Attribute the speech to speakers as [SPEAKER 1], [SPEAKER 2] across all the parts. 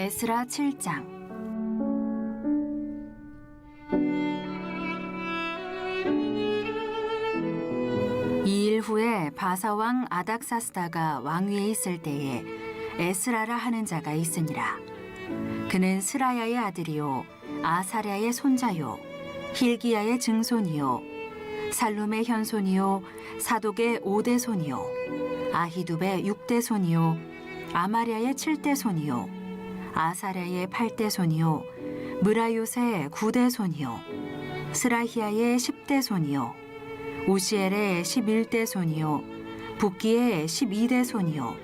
[SPEAKER 1] 에스라 7장. 이 일 후에 바사왕 아닥사스다가 왕위에 있을 때에 에스라라 하는 자가 있으니라. 그는 스라야의 아들이요 아사랴의 손자요 힐기야의 증손이요 살룸의 현손이요 사독의 오대 손이요 아히두베 육대 손이요 아마랴의 칠대 손이요 아사랴의 팔대 손이요 무라요의 구대 손이요 스라히야의 십대 손이요 우시엘의 십일대 손이요 북기의 십이대 손이요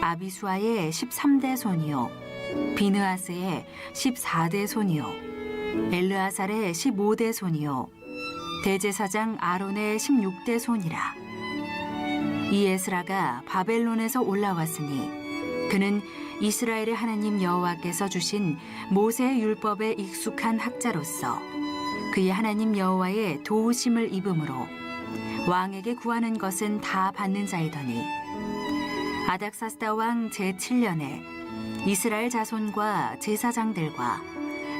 [SPEAKER 1] 아비수아의 십삼대 손이요 비느아스의 십사대 손이요 엘르아살의 십오대 손이요 대제사장 아론의 십육대 손이라. 이 에스라가 바벨론에서 올라왔으니 그는 이스라엘의 하나님 여호와께서 주신 모세의 율법에 익숙한 학자로서 그의 하나님 여호와의 도우심을 입음으로 왕에게 구하는 것은 다 받는 자이더니 아닥사스다 왕 제7년에 이스라엘 자손과 제사장들과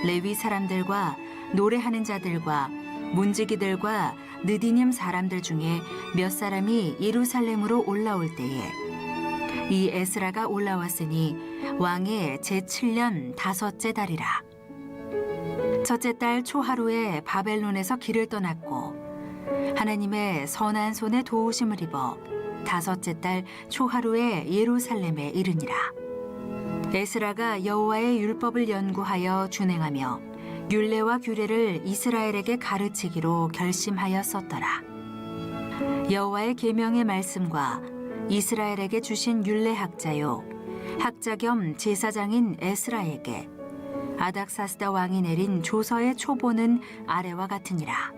[SPEAKER 1] 레위 사람들과 노래하는 자들과 문지기들과 느디님 사람들 중에 몇 사람이 예루살렘으로 올라올 때에 이 에스라가 올라왔으니 왕의 제7년 다섯째 달이라. 첫째 달 초하루에 바벨론에서 길을 떠났고 하나님의 선한 손에 도우심을 입어 다섯째 달 초하루에 예루살렘에 이르니라. 에스라가 여호와의 율법을 연구하여 준행하며 율례와 규례를 이스라엘에게 가르치기로 결심하였었더라. 여호와의 계명의 말씀과 이스라엘에게 주신 율례 학자요 학자 겸 제사장인 에스라에게 아닥사스다 왕이 내린 조서의 초보는 아래와 같으니라.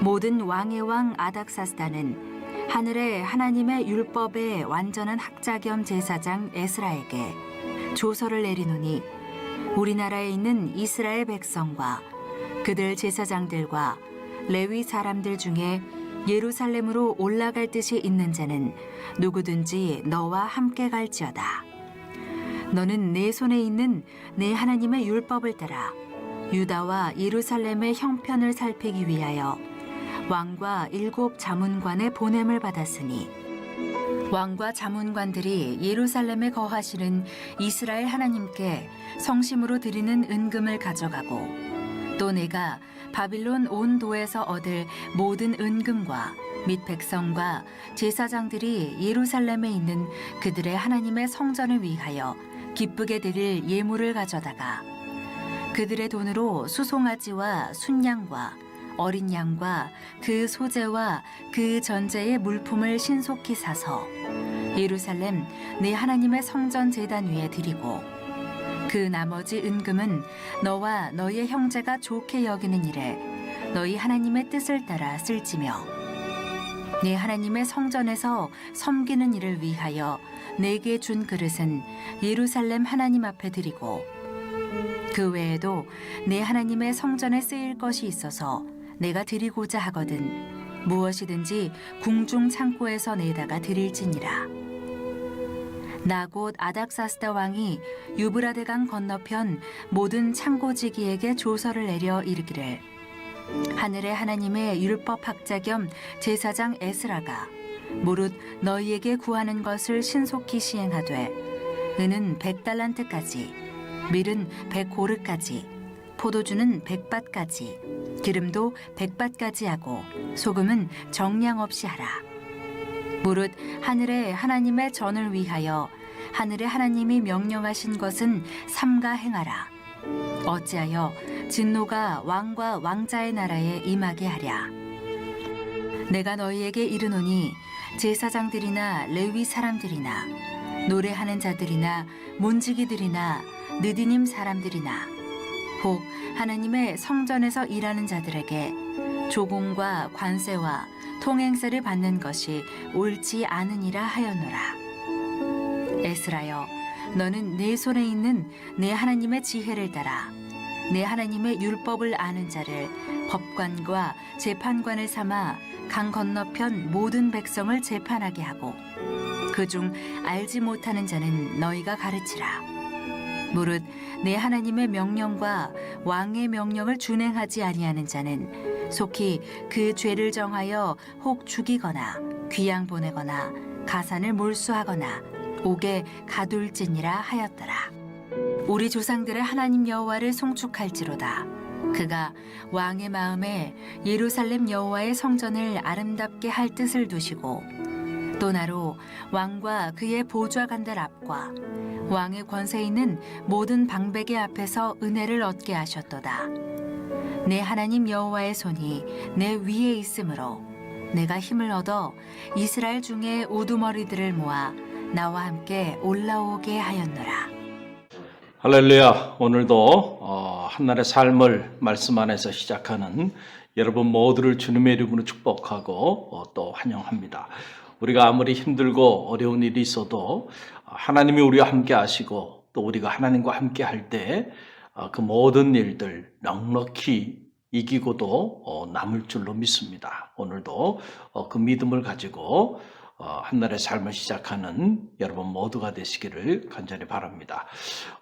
[SPEAKER 1] 모든 왕의 왕 아닥사스다는 하늘의 하나님의 율법의 완전한 학자 겸 제사장 에스라에게 조서를 내리노니 우리나라에 있는 이스라엘 백성과 그들 제사장들과 레위 사람들 중에 예루살렘으로 올라갈 뜻이 있는 자는 누구든지 너와 함께 갈지어다. 너는 내 손에 있는 내 하나님의 율법을 따라 유다와 예루살렘의 형편을 살피기 위하여 왕과 일곱 자문관의 보냄을 받았으니 왕과 자문관들이 예루살렘에 거하시는 이스라엘 하나님께 성심으로 드리는 은금을 가져가고 또 내가 바빌론 온 도에서 얻을 모든 은금과 및 백성과 제사장들이 예루살렘에 있는 그들의 하나님의 성전을 위하여 기쁘게 드릴 예물을 가져다가 그들의 돈으로 수송아지와 순양과 어린 양과 그 소재와 그 전제의 물품을 신속히 사서 예루살렘 내 하나님의 성전 제단 위에 드리고 그 나머지 은금은 너와 너의 형제가 좋게 여기는 일에 너희 하나님의 뜻을 따라 쓸지며 내 하나님의 성전에서 섬기는 일을 위하여 내게 준 그릇은 예루살렘 하나님 앞에 드리고 그 외에도 내 하나님의 성전에 쓰일 것이 있어서 내가 드리고자 하거든 무엇이든지 궁중 창고에서 내다가 드릴지니라 나곧 아닥사스다 왕이 유브라데강 건너편 모든 창고지기에게 조서를 내려 이르기를. 하늘의 하나님의 율법 학자 겸 제사장 에스라가 무릇 너희에게 구하는 것을 신속히 시행하되 은은 백달란트까지 밀은 백고르까지 포도주는 백밭까지 기름도 백밭까지 하고 소금은 정량 없이 하라 무릇 하늘의 하나님의 전을 위하여 하늘의 하나님이 명령하신 것은 삼가 행하라. 어찌하여 진노가 왕과 왕자의 나라에 임하게 하랴. 내가 너희에게 이르노니 제사장들이나 레위 사람들이나 노래하는 자들이나 문지기들이나 느디님 사람들이나 혹 하나님의 성전에서 일하는 자들에게 조공과 관세와 통행세를 받는 것이 옳지 않으니라 하였노라. 에스라여, 너는 내 손에 있는 내 하나님의 지혜를 따라 내 하나님의 율법을 아는 자를 법관과 재판관을 삼아 강 건너편 모든 백성을 재판하게 하고 그 중 알지 못하는 자는 너희가 가르치라. 무릇 내 하나님의 명령과 왕의 명령을 준행하지 아니하는 자는 속히 그 죄를 정하여 혹 죽이거나 귀양 보내거나 가산을 몰수하거나 옥에 가둘지니라 하였더라. 우리 조상들의 하나님 여호와를 송축할지로다. 그가 왕의 마음에 예루살렘 여호와의 성전을 아름답게 할 뜻을 두시고 또 나로 왕과 그의 보좌관들 앞과 왕의 권세 있는 모든 방백의 앞에서 은혜를 얻게 하셨도다. 내 하나님 여호와의 손이 내 위에 있으므로 내가 힘을 얻어 이스라엘 중에 우두머리들을 모아 나와 함께 올라오게 하였노라.
[SPEAKER 2] 할렐루야. 오늘도 어, 한날의 삶을 말씀 안에서 시작하는 여러분 모두를 주님의 이름으로 축복하고 어, 또 환영합니다. 우리가 아무리 힘들고 어려운 일이 있어도 하나님이 우리와 함께 하시고 또 우리가 하나님과 함께 할 때 그 모든 일들 넉넉히 이기고도 어, 남을 줄로 믿습니다. 오늘도 어, 그 믿음을 가지고 어, 한날의 삶을 시작하는 여러분 모두가 되시기를 간절히 바랍니다.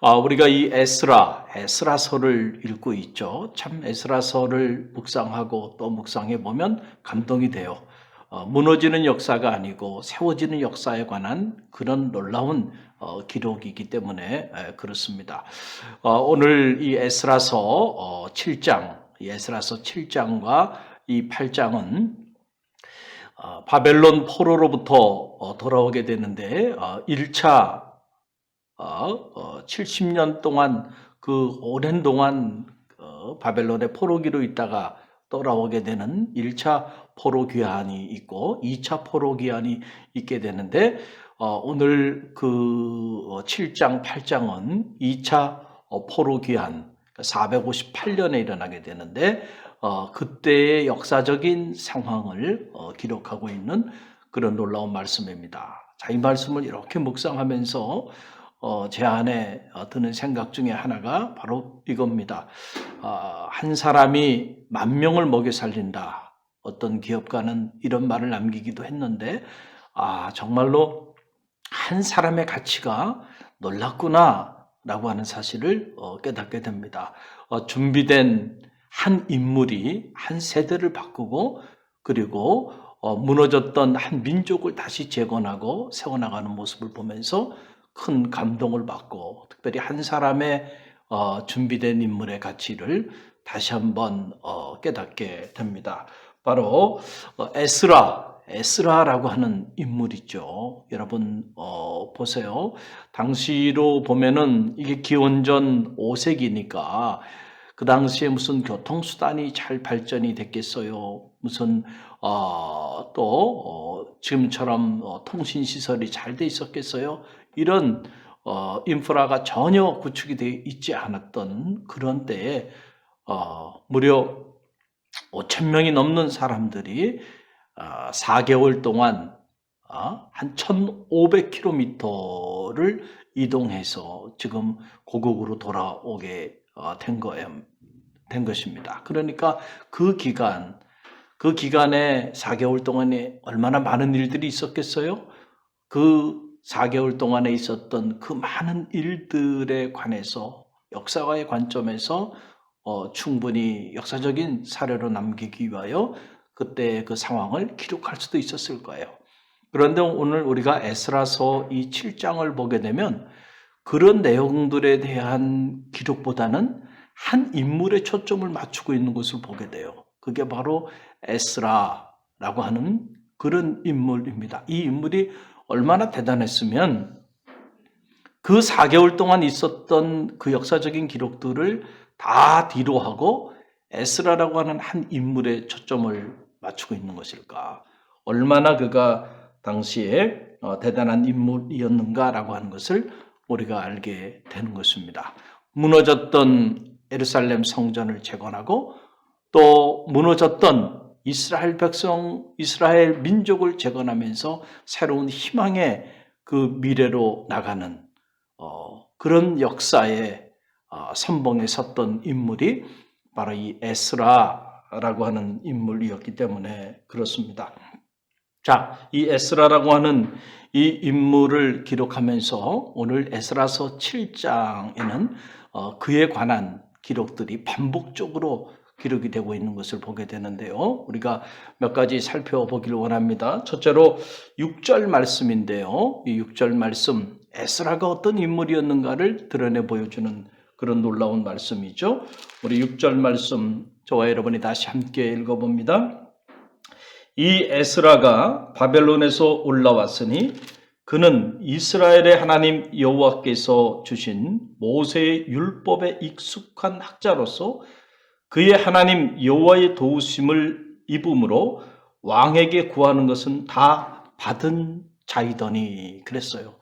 [SPEAKER 2] 아, 우리가 이 에스라, 에스라서를 읽고 있죠. 참 에스라서를 묵상하고 또 묵상해 보면 감동이 돼요. 어, 무너지는 역사가 아니고 세워지는 역사에 관한 그런 놀라운 어, 기록이기 때문에 에, 그렇습니다. 어, 오늘 이 에스라서 어, 7장, 이 에스라서 7장과 이 8장은 어, 바벨론 포로로부터 어, 돌아오게 되는데 어, 1차 어, 70년 동안 그 오랜 동안 어, 바벨론의 포로기로 있다가 돌아오게 되는 1차 포로 귀환이 있고 2차 포로 귀환이 있게 되는데 어, 오늘 그 7장 8장은 2차 어, 포로 귀환 458년에 일어나게 되는데 어, 그때의 역사적인 상황을 어, 기록하고 있는 그런 놀라운 말씀입니다. 자, 이 말씀을 이렇게 묵상하면서 어, 제 안에 어, 드는 생각 중에 하나가 바로 이겁니다. 어, 한 사람이 만 명을 먹여 살린다. 어떤 기업가는 이런 말을 남기기도 했는데, 아, 정말로 한 사람의 가치가 놀랍구나 라고 하는 사실을 어, 깨닫게 됩니다. 어, 준비된 한 인물이 한 세대를 바꾸고 그리고 어, 무너졌던 한 민족을 다시 재건하고 세워나가는 모습을 보면서 큰 감동을 받고 특별히 한 사람의 어, 준비된 인물의 가치를 다시 한번 어, 깨닫게 됩니다. 바로 어, 에스라, 에스라라고 하는 인물이죠. 여러분 어, 보세요. 당시로 보면은 이게 기원전 5세기니까 그 당시에 무슨 교통수단이 잘 발전이 됐겠어요. 무슨 어, 또 어, 지금처럼 어, 통신 시설이 잘 돼 있었겠어요. 이런 어, 인프라가 전혀 구축이 되어 있지 않았던 그런 때에 어, 무려 5천 명이 넘는 사람들이 어, 4개월 동안 어, 한 1,500km를 이동해서 지금 고국으로 돌아오게 어, 된 거예요. 된 것입니다. 그러니까 그 기간, 그 기간에 4개월 동안에 얼마나 많은 일들이 있었겠어요? 그 4개월 동안에 있었던 그 많은 일들에 관해서 역사와의 관점에서 어, 충분히 역사적인 사례로 남기기 위하여 그때 그 상황을 기록할 수도 있었을 거예요. 그런데 오늘 우리가 에스라서 이 7장을 보게 되면 그런 내용들에 대한 기록보다는 한 인물에 초점을 맞추고 있는 것을 보게 돼요. 그게 바로 에스라라고 하는 그런 인물입니다. 이 인물이 얼마나 대단했으면 그 4개월 동안 있었던 그 역사적인 기록들을 다 뒤로 하고 에스라라고 하는 한 인물에 초점을 맞추고 있는 것일까? 얼마나 그가 당시에 어, 대단한 인물이었는가라고 하는 것을 우리가 알게 되는 것입니다. 무너졌던 예루살렘 성전을 재건하고 또 무너졌던 이스라엘 백성, 이스라엘 민족을 재건하면서 새로운 희망의 그 미래로 나가는 어, 그런 역사의 어, 선봉에 섰던 인물이 바로 이 에스라라고 하는 인물이었기 때문에 그렇습니다. 자, 이 에스라라고 하는 이 인물을 기록하면서 오늘 에스라서 7장에는 어, 그에 관한 기록들이 반복적으로 기록이 되고 있는 것을 보게 되는데요. 우리가 몇 가지 살펴보기를 원합니다. 첫째로 6절 말씀인데요. 이 6절 말씀, 에스라가 어떤 인물이었는가를 드러내 보여주는 그런 놀라운 말씀이죠. 우리 6절 말씀 저와 여러분이 다시 함께 읽어봅니다. 이 에스라가 바벨론에서 올라왔으니 그는 이스라엘의 하나님 여호와께서 주신 모세의 율법에 익숙한 학자로서 그의 하나님 여호와의 도우심을 입음으로 왕에게 구하는 것은 다 받은 자이더니 그랬어요.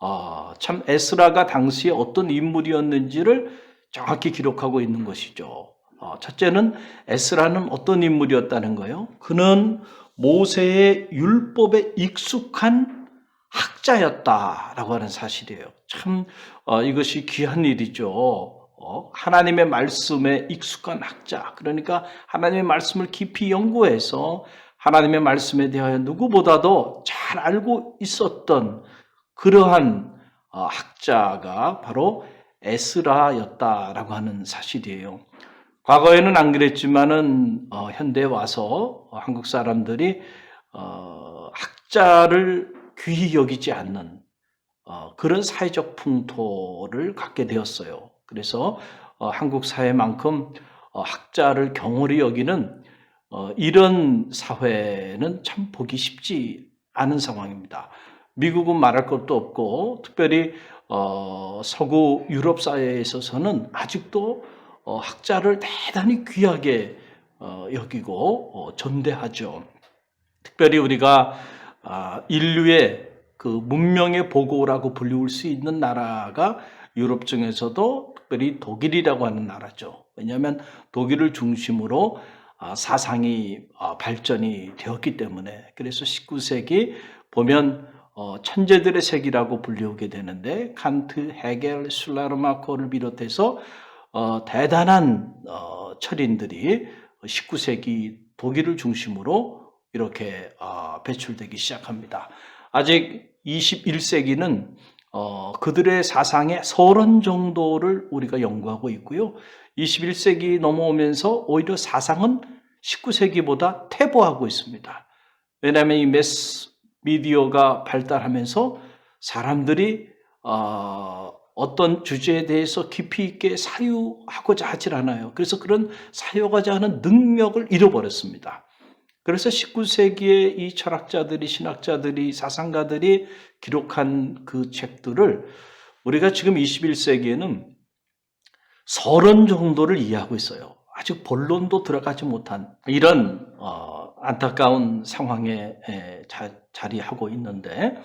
[SPEAKER 2] 아, 참 에스라가 당시에 어떤 인물이었는지를 정확히 기록하고 있는 것이죠. 어, 첫째는 에스라는 어떤 인물이었다는 거예요. 그는 모세의 율법에 익숙한 학자였다라고 하는 사실이에요. 참 어, 이것이 귀한 일이죠. 어, 하나님의 말씀에 익숙한 학자. 그러니까 하나님의 말씀을 깊이 연구해서 하나님의 말씀에 대하여 누구보다도 잘 알고 있었던 그러한 어, 학자가 바로 에스라였다라고 하는 사실이에요. 과거에는 안 그랬지만은 어, 현대에 와서 어, 한국 사람들이 어, 학자를 귀히 여기지 않는 어, 그런 사회적 풍토를 갖게 되었어요. 그래서 어, 한국 사회만큼 어, 학자를 경홀히 여기는 어, 이런 사회는 참 보기 쉽지 않은 상황입니다. 미국은 말할 것도 없고 특별히 어, 서구 유럽 사회에 있어서는 아직도 어, 학자를 대단히 귀하게 어, 여기고 어, 존대하죠. 특별히 우리가 아, 인류의 그 문명의 보고라고 불리울 수 있는 나라가 유럽 중에서도 특별히 독일이라고 하는 나라죠. 왜냐하면 독일을 중심으로 아, 사상이 아, 발전이 되었기 때문에 그래서 19세기 보면 어, 천재들의 세기라고 불리우게 되는데 칸트, 헤겔, 술라르마코를 비롯해서 어, 대단한 어, 철인들이 19세기 독일을 중심으로 이렇게 어, 배출되기 시작합니다. 아직 21세기는 어, 그들의 사상의 서른 정도를 우리가 연구하고 있고요. 21세기 넘어오면서 오히려 사상은 19세기보다 퇴보하고 있습니다. 왜냐하면 이 매스 미디어가 발달하면서 사람들이 어, 어떤 주제에 대해서 깊이 있게 사유하고자 하질 않아요. 그래서 그런 사유하고자 하는 능력을 잃어버렸습니다. 그래서 19세기에 이 철학자들이, 신학자들이, 사상가들이 기록한 그 책들을 우리가 지금 21세기에는 서른 정도를 이해하고 있어요. 아직 본론도 들어가지 못한 이런 어, 안타까운 상황에 에, 자, 자리하고 있는데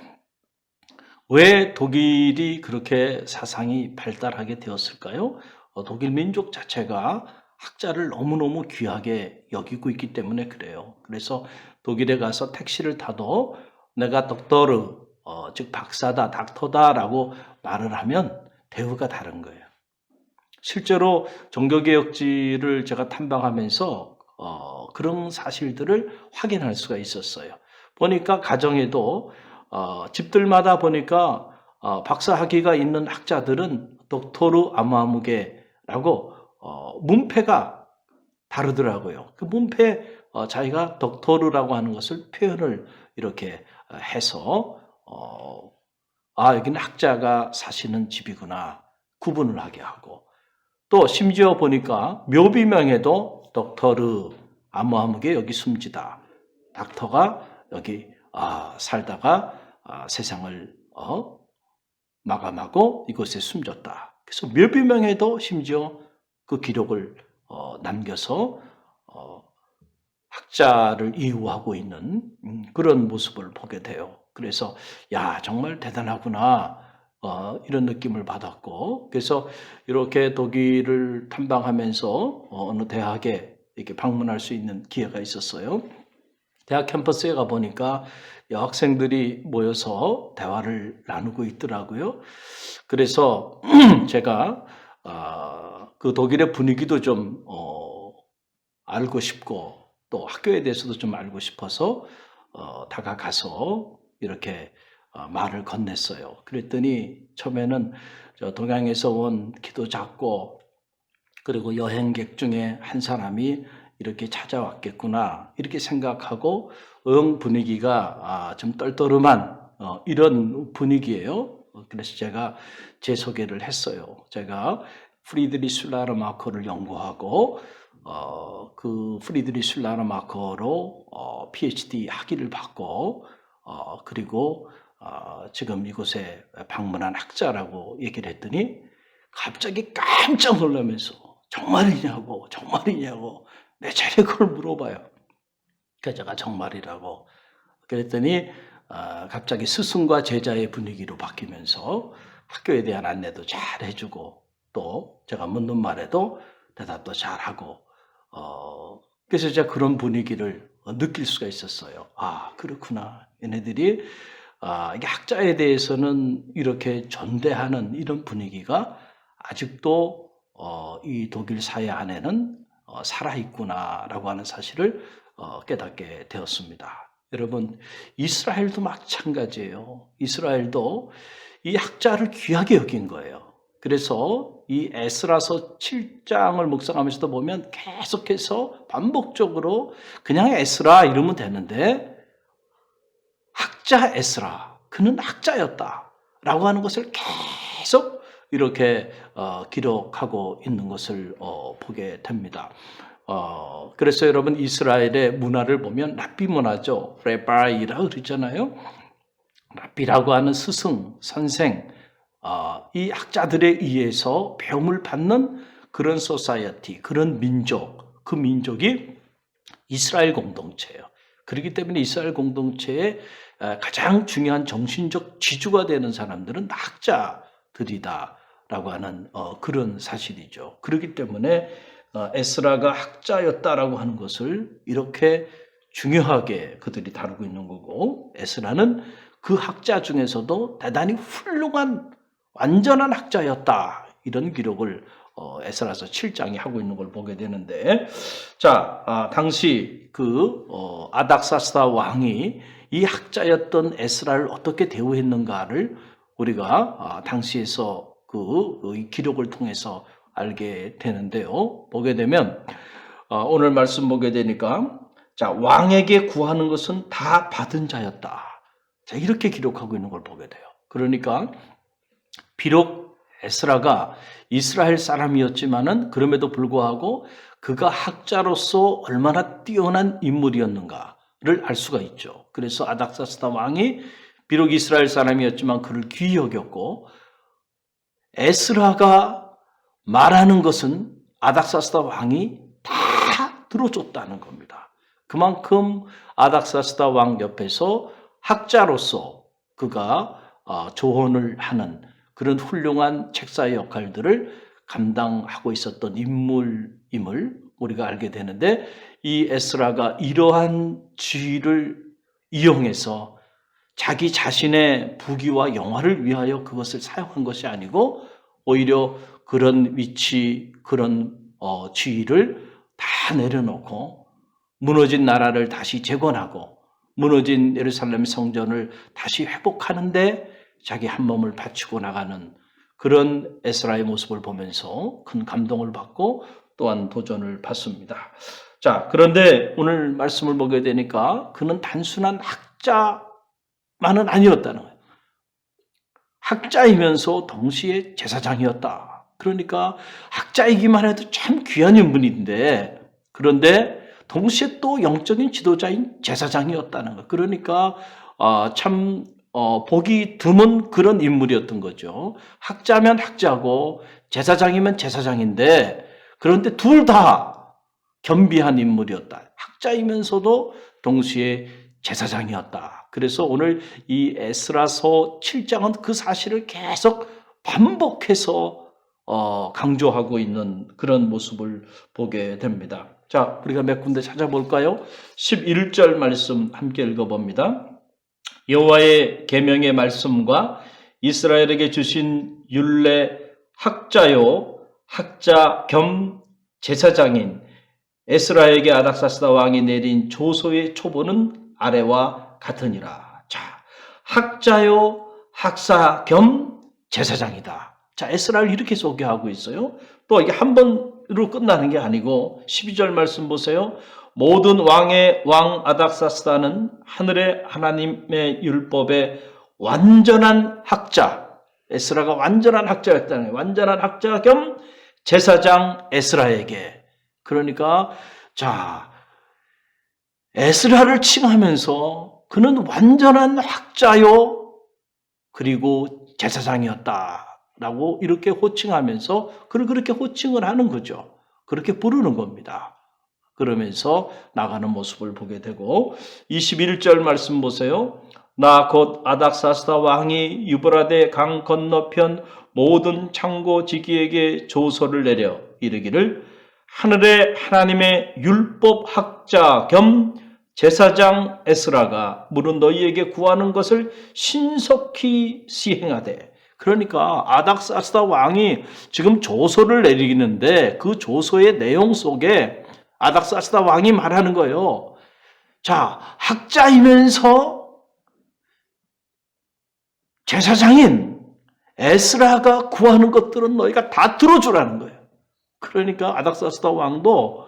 [SPEAKER 2] 왜 독일이 그렇게 사상이 발달하게 되었을까요? 어, 독일 민족 자체가 학자를 너무너무 귀하게 여기고 있기 때문에 그래요. 그래서 독일에 가서 택시를 타도 내가 덕터르, 어, 즉 박사다, 닥터다라고 말을 하면 대우가 다른 거예요. 실제로 종교개혁지를 제가 탐방하면서 어, 그런 사실들을 확인할 수가 있었어요. 보니까 가정에도 어, 집들마다 보니까 어, 박사 학위가 있는 학자들은 독토르 아무아무게라고 어, 문패가 다르더라고요. 그 문패 어, 자기가 독토르라고 하는 것을 표현을 이렇게 어, 해서 어, 아 여기는 학자가 사시는 집이구나 구분을 하게 하고 또 심지어 보니까 묘비명에도 덕터르 아무아무게 여기 숨지다. 닥터가 여기 아, 살다가 아, 세상을 어, 마감하고 이곳에 숨졌다. 그래서 묘비명에도 심지어 그 기록을 어, 남겨서 어, 학자를 이유하고 있는 음, 그런 모습을 보게 돼요. 그래서 야 정말 대단하구나 어, 이런 느낌을 받았고 그래서 이렇게 독일을 탐방하면서 어, 어느 대학에 이렇게 방문할 수 있는 기회가 있었어요. 대학 캠퍼스에 가 보니까 여학생들이 모여서 대화를 나누고 있더라고요. 그래서 제가 아, 그 독일의 분위기도 좀 어, 알고 싶고 또 학교에 대해서도 좀 알고 싶어서 어, 다가가서 이렇게 어, 말을 건넸어요. 그랬더니 처음에는 저 동양에서 온 키도 작고 그리고 여행객 중에 한 사람이 이렇게 찾아왔겠구나 이렇게 생각하고 응 분위기가 아, 좀 떨떠름한 어, 이런 분위기예요. 어, 그래서 제가 제 소개를 했어요. 제가 프리드리 술라르 마커를 연구하고 어, 그 프리드리 술라르 마커로 어, PhD 학위를 받고 어, 그리고 어, 지금 이곳에 방문한 학자라고 얘기를 했더니 갑자기 깜짝 놀라면서 정말이냐고 정말이냐고 내 차례 그걸 물어봐요. 그래서 제가 정말이라고 그랬더니 어, 갑자기 스승과 제자의 분위기로 바뀌면서 학교에 대한 안내도 잘 해주고 또 제가 묻는 말에도 대답도 잘 하고 어, 그래서 제가 그런 분위기를 어, 느낄 수가 있었어요. 아 그렇구나 얘네들이 아, 학자에 대해서는 이렇게 전대하는 이런 분위기가 아직도 어, 이 독일 사회 안에는 어, 살아 있구나라고 하는 사실을 어, 깨닫게 되었습니다. 여러분, 이스라엘도 마찬가지예요. 이스라엘도 이 학자를 귀하게 여긴 거예요. 그래서 이 에스라서 7장을 묵상하면서도 보면 계속해서 반복적으로 그냥 에스라 이러면 되는데 학자 에스라 그는 학자였다 라고 하는 것을 계속 이렇게 어, 기록하고 있는 것을 어, 보게 됩니다. 어, 그래서 여러분 이스라엘의 문화를 보면 랍비 문화죠. 레바이라 그러잖아요. 랍비라고 하는 스승, 선생, 어, 이 학자들에 의해서 배움을 받는 그런 소사이어티, 그런 민족, 그 민족이 이스라엘 공동체예요. 그렇기 때문에 이스라엘 공동체의 에, 가장 중요한 정신적 지주가 되는 사람들은 학자들이다라고 하는 어, 그런 사실이죠. 그렇기 때문에 어, 에스라가 학자였다라고 하는 것을 이렇게 중요하게 그들이 다루고 있는 거고 에스라는 그 학자 중에서도 대단히 훌륭한 완전한 학자였다 이런 기록을 어, 에스라서 7장이 하고 있는 걸 보게 되는데 자 아, 당시 그 어, 아닥사스다 왕이 이 학자였던 에스라를 어떻게 대우했는가를 우리가 아, 당시에서 그, 이 기록을 통해서 알게 되는데요. 보게 되면 어, 오늘 말씀 보게 되니까 자 왕에게 구하는 것은 다 받은 자였다. 자 이렇게 기록하고 있는 걸 보게 돼요. 그러니까 비록 에스라가 이스라엘 사람이었지만은 그럼에도 불구하고 그가 학자로서 얼마나 뛰어난 인물이었는가를 알 수가 있죠. 그래서 아닥사스다 왕이 비록 이스라엘 사람이었지만 그를 귀히 여겼고 에스라가 말하는 것은 아닥사스다 왕이 다 들어줬다는 겁니다. 그만큼 아닥사스다 왕 옆에서 학자로서 그가 어, 조언을 하는 그런 훌륭한 책사의 역할들을 감당하고 있었던 인물임을 우리가 알게 되는데 이 에스라가 이러한 지위를 이용해서 자기 자신의 부귀와 영화를 위하여 그것을 사용한 것이 아니고 오히려 그런 위치, 그런 어, 지위를 다 내려놓고 무너진 나라를 다시 재건하고 무너진 예루살렘 성전을 다시 회복하는데 자기 한 몸을 바치고 나가는 그런 에스라의 모습을 보면서 큰 감동을 받고 또한 도전을 받습니다. 자, 그런데 오늘 말씀을 보게 되니까 그는 단순한 학자만은 아니었다는 거예요. 학자이면서 동시에 제사장이었다. 그러니까 학자이기만 해도 참 귀한 인물인데 그런데 동시에 또 영적인 지도자인 제사장이었다는 거. 그러니까 어, 참 어, 보기 드문 그런 인물이었던 거죠. 학자면 학자고 제사장이면 제사장인데 그런데 둘 다 겸비한 인물이었다. 학자이면서도 동시에 제사장이었다. 그래서 오늘 이 에스라서 7장은 그 사실을 계속 반복해서 어, 강조하고 있는 그런 모습을 보게 됩니다. 자, 우리가 몇 군데 찾아볼까요? 11절 말씀 함께 읽어봅니다. 여호와의 계명의 말씀과 이스라엘에게 주신 율례 학자요 학자 겸 제사장인 에스라에게 아닥사스다 왕이 내린 조소의 초보는 아래와 같으니라. 자, 학자요 학사 겸 제사장이다. 자, 에스라를 이렇게 소개하고 있어요. 또 이게 한 번으로 끝나는 게 아니고 12절 말씀 보세요. 모든 왕의 왕 아닥사스다는 하늘의 하나님의 율법의 완전한 학자. 에스라가 완전한 학자였다는 거예요. 완전한 학자 겸 제사장 에스라에게. 그러니까 자 에스라를 칭하면서 그는 완전한 학자요 그리고 제사장이었다라고 이렇게 호칭하면서 그를 그렇게 호칭을 하는 거죠. 그렇게 부르는 겁니다. 그러면서 나가는 모습을 보게 되고 21절 말씀 보세요. 나 곧 아닥사스다 왕이 유브라데 강 건너편 모든 창고 지기에게 조서를 내려 이르기를 하늘의 하나님의 율법 학자 겸 제사장 에스라가 물은 너희에게 구하는 것을 신속히 시행하되 그러니까 아닥사스다 왕이 지금 조서를 내리는데 그 조서의 내용 속에 아닥사스다 왕이 말하는 거예요. 자, 학자이면서 제사장인 에스라가 구하는 것들은 너희가 다 들어주라는 거예요. 그러니까 아닥사스다 왕도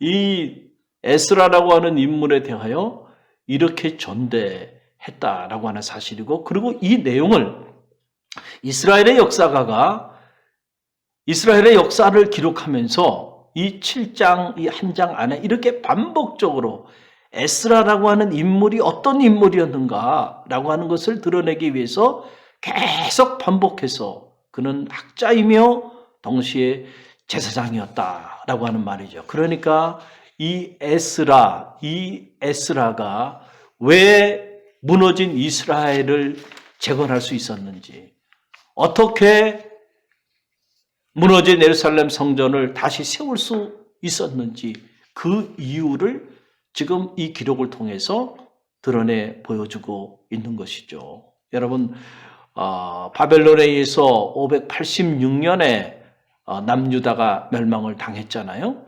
[SPEAKER 2] 이 에스라라고 하는 인물에 대하여 이렇게 전대했다라고 하는 사실이고 그리고 이 내용을 이스라엘의 역사가가 이스라엘의 역사를 기록하면서 이 7장 이 한 장 안에 이렇게 반복적으로 에스라라고 하는 인물이 어떤 인물이었는가라고 하는 것을 드러내기 위해서 계속 반복해서 그는 학자이며 동시에 제사장이었다라고 하는 말이죠. 그러니까 이 에스라, 이 에스라가 왜 무너진 이스라엘을 재건할 수 있었는지, 어떻게 무너진 예루살렘 성전을 다시 세울 수 있었는지 그 이유를 지금 이 기록을 통해서 드러내 보여주고 있는 것이죠. 여러분, 어, 바벨론에 의해서 586년에 어, 남유다가 멸망을 당했잖아요.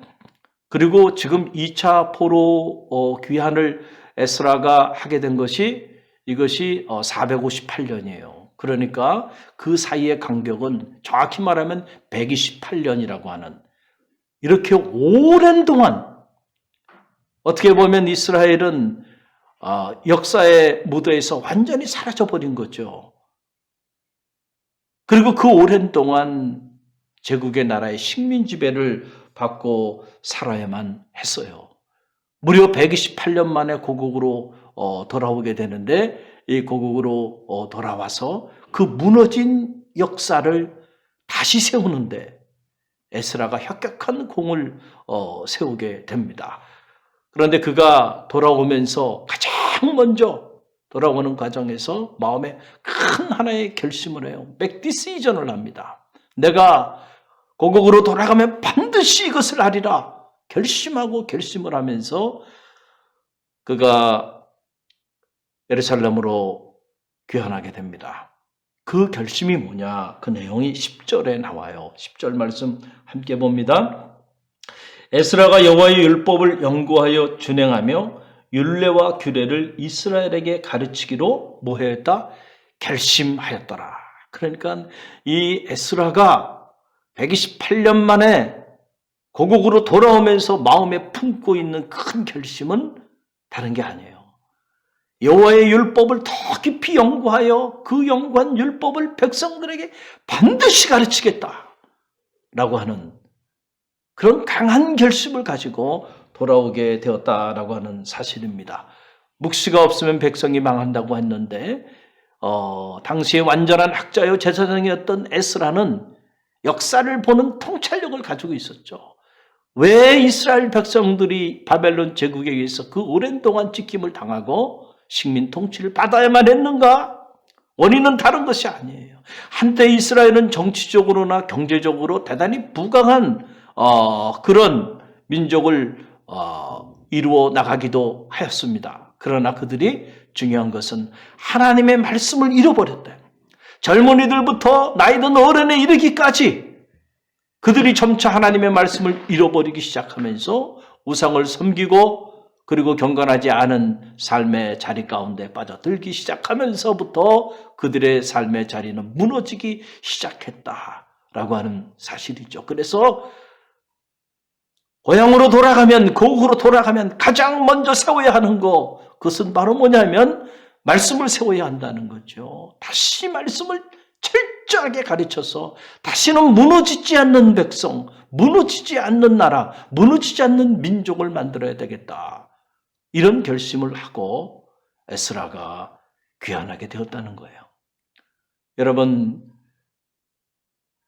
[SPEAKER 2] 그리고 지금 2차 포로 어, 귀환을 에스라가 하게 된 것이 이것이 어, 458년이에요. 그러니까 그 사이의 간격은 정확히 말하면 128년이라고 하는 이렇게 오랜 동안 어떻게 보면 이스라엘은 어, 역사의 무대에서 완전히 사라져 버린 거죠. 그리고 그 오랜 동안 제국의 나라의 식민 지배를 받고 살아야만 했어요. 무려 128년 만에 고국으로 어, 돌아오게 되는데 이 고국으로 어, 돌아와서 그 무너진 역사를 다시 세우는데 에스라가 혁혁한 공을 어, 세우게 됩니다. 그런데 그가 돌아오면서 가장 먼저 돌아오는 과정에서 마음에 큰 하나의 결심을 해요. 백디시전을 합니다. 내가 고국으로 돌아가면 반드시 이것을 하리라. 결심하고 결심을 하면서 그가 예루살렘으로 귀환하게 됩니다. 그 결심이 뭐냐? 그 내용이 10절에 나와요. 10절 말씀 함께 봅니다. 에스라가 여호와의 율법을 연구하여 준행하며 율례와 규례를 이스라엘에게 가르치기로 뭐했다? 결심하였더라. 그러니까 이 에스라가 128년 만에 고국으로 돌아오면서 마음에 품고 있는 큰 결심은 다른 게 아니에요. 여호와의 율법을 더 깊이 연구하여 그 연구한 율법을 백성들에게 반드시 가르치겠다. 라고 하는 그런 강한 결심을 가지고 돌아오게 되었다라고 하는 사실입니다. 묵시가 없으면 백성이 망한다고 했는데 어, 당시에 완전한 학자요 제사장이었던 에스라는 역사를 보는 통찰력을 가지고 있었죠. 왜 이스라엘 백성들이 바벨론 제국에 의해서 그 오랜 동안 지킴을 당하고 식민 통치를 받아야만 했는가? 원인은 다른 것이 아니에요. 한때 이스라엘은 정치적으로나 경제적으로 대단히 부강한 어, 그런 민족을 어, 이루어 나가기도 하였습니다. 그러나 그들이 중요한 것은 하나님의 말씀을 잃어버렸다. 젊은이들부터 나이든 어른에 이르기까지 그들이 점차 하나님의 말씀을 잃어버리기 시작하면서 우상을 섬기고 그리고 경건하지 않은 삶의 자리 가운데 빠져들기 시작하면서부터 그들의 삶의 자리는 무너지기 시작했다라고 하는 사실이죠. 그래서 고향으로 돌아가면 고국으로 돌아가면 가장 먼저 세워야 하는 거 그것은 바로 뭐냐면 말씀을 세워야 한다는 거죠. 다시 말씀을 철저하게 가르쳐서 다시는 무너지지 않는 백성, 무너지지 않는 나라, 무너지지 않는 민족을 만들어야 되겠다. 이런 결심을 하고 에스라가 귀환하게 되었다는 거예요. 여러분,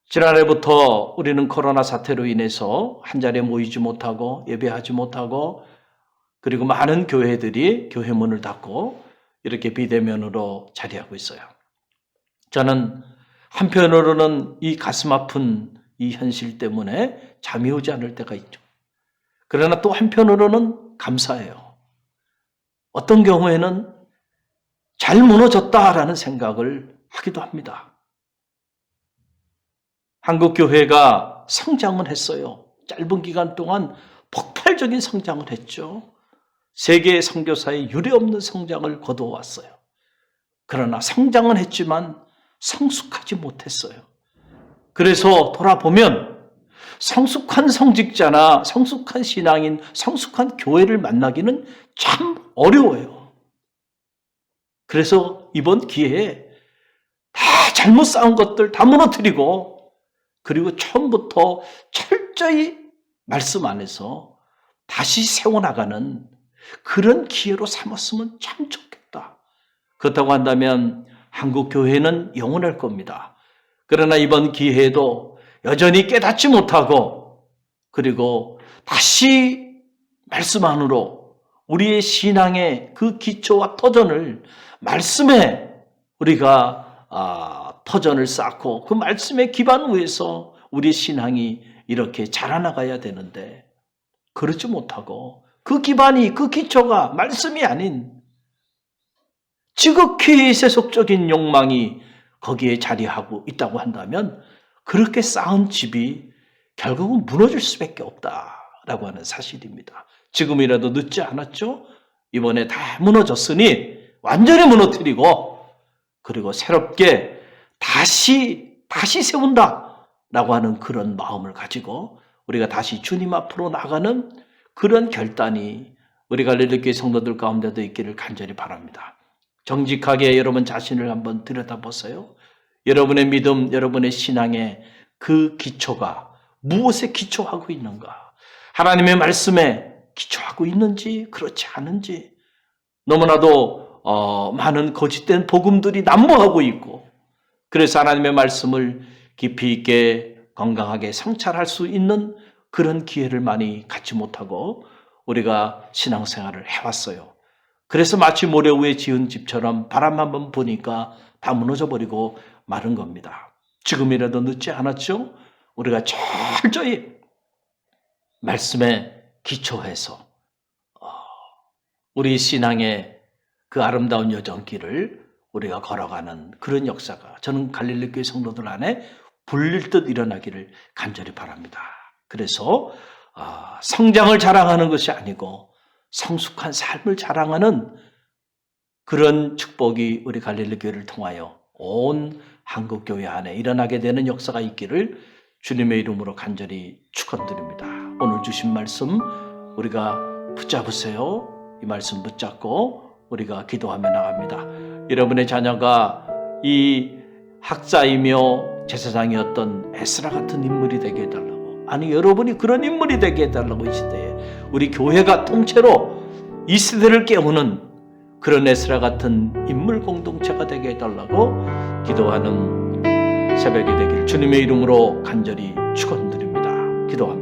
[SPEAKER 2] 지난해부터 우리는 코로나 사태로 인해서 한 자리에 모이지 못하고 예배하지 못하고 그리고 많은 교회들이 교회 문을 닫고 이렇게 비대면으로 자리하고 있어요. 저는 한편으로는 이 가슴 아픈 이 현실 때문에 잠이 오지 않을 때가 있죠. 그러나 또 한편으로는 감사해요. 어떤 경우에는 잘 무너졌다라는 생각을 하기도 합니다. 한국 교회가 성장은 했어요. 짧은 기간 동안 폭발적인 성장을 했죠. 세계 선교사의 유례없는 성장을 거두어왔어요. 그러나 성장은 했지만 성숙하지 못했어요. 그래서 돌아보면 성숙한 성직자나 성숙한 신앙인, 성숙한 교회를 만나기는 참 어려워요. 그래서 이번 기회에 다 잘못 쌓은 것들 다 무너뜨리고 그리고 처음부터 철저히 말씀 안에서 다시 세워나가는 그런 기회로 삼았으면 참 좋겠다. 그렇다고 한다면 한국 교회는 영원할 겁니다. 그러나 이번 기회에도 여전히 깨닫지 못하고 그리고 다시 말씀 안으로 우리의 신앙의 그 기초와 터전을 말씀에 우리가 아, 터전을 쌓고 그 말씀의 기반 위에서 우리 신앙이 이렇게 자라나가야 되는데 그러지 못하고 그 기반이 그 기초가 말씀이 아닌 지극히 세속적인 욕망이 거기에 자리하고 있다고 한다면 그렇게 쌓은 집이 결국은 무너질 수밖에 없다라고 하는 사실입니다. 지금이라도 늦지 않았죠? 이번에 다 무너졌으니 완전히 무너뜨리고 그리고 새롭게 다시 다시 세운다라고 하는 그런 마음을 가지고 우리가 다시 주님 앞으로 나가는 그런 결단이 우리 갈릴리교회 성도들 가운데도 있기를 간절히 바랍니다. 정직하게 여러분 자신을 한번 들여다보세요. 여러분의 믿음, 여러분의 신앙의 그 기초가 무엇에 기초하고 있는가? 하나님의 말씀에 기초하고 있는지 그렇지 않은지 너무나도 어, 많은 거짓된 복음들이 난무하고 있고 그래서 하나님의 말씀을 깊이 있게 건강하게 성찰할 수 있는 그런 기회를 많이 갖지 못하고 우리가 신앙생활을 해왔어요. 그래서 마치 모래 위에 지은 집처럼 바람 한번 부니까 다 무너져 버리고 마른 겁니다. 지금이라도 늦지 않았죠? 우리가 철저히 말씀에 기초해서 어, 우리 신앙의 그 아름다운 여정길을 우리가 걸어가는 그런 역사가 저는 갈릴리 교회 성도들 안에 불릴 듯 일어나기를 간절히 바랍니다. 그래서 아, 성장을 자랑하는 것이 아니고 성숙한 삶을 자랑하는 그런 축복이 우리 갈릴리 교회를 통하여 온 한국 교회 안에 일어나게 되는 역사가 있기를 주님의 이름으로 간절히 축원드립니다. 오늘 주신 말씀 우리가 붙잡으세요. 이 말씀 붙잡고 우리가 기도하며 나갑니다. 여러분의 자녀가 이 학자이며 제사장이었던 에스라 같은 인물이 되게 해달라고 아니 여러분이 그런 인물이 되게 해달라고 이 시대에 우리 교회가 통째로 이 시대를 깨우는 그런 에스라 같은 인물 공동체가 되게 해달라고 기도하는 새벽이 되기를 주님의 이름으로 간절히 축원드립니다. 기도합니다.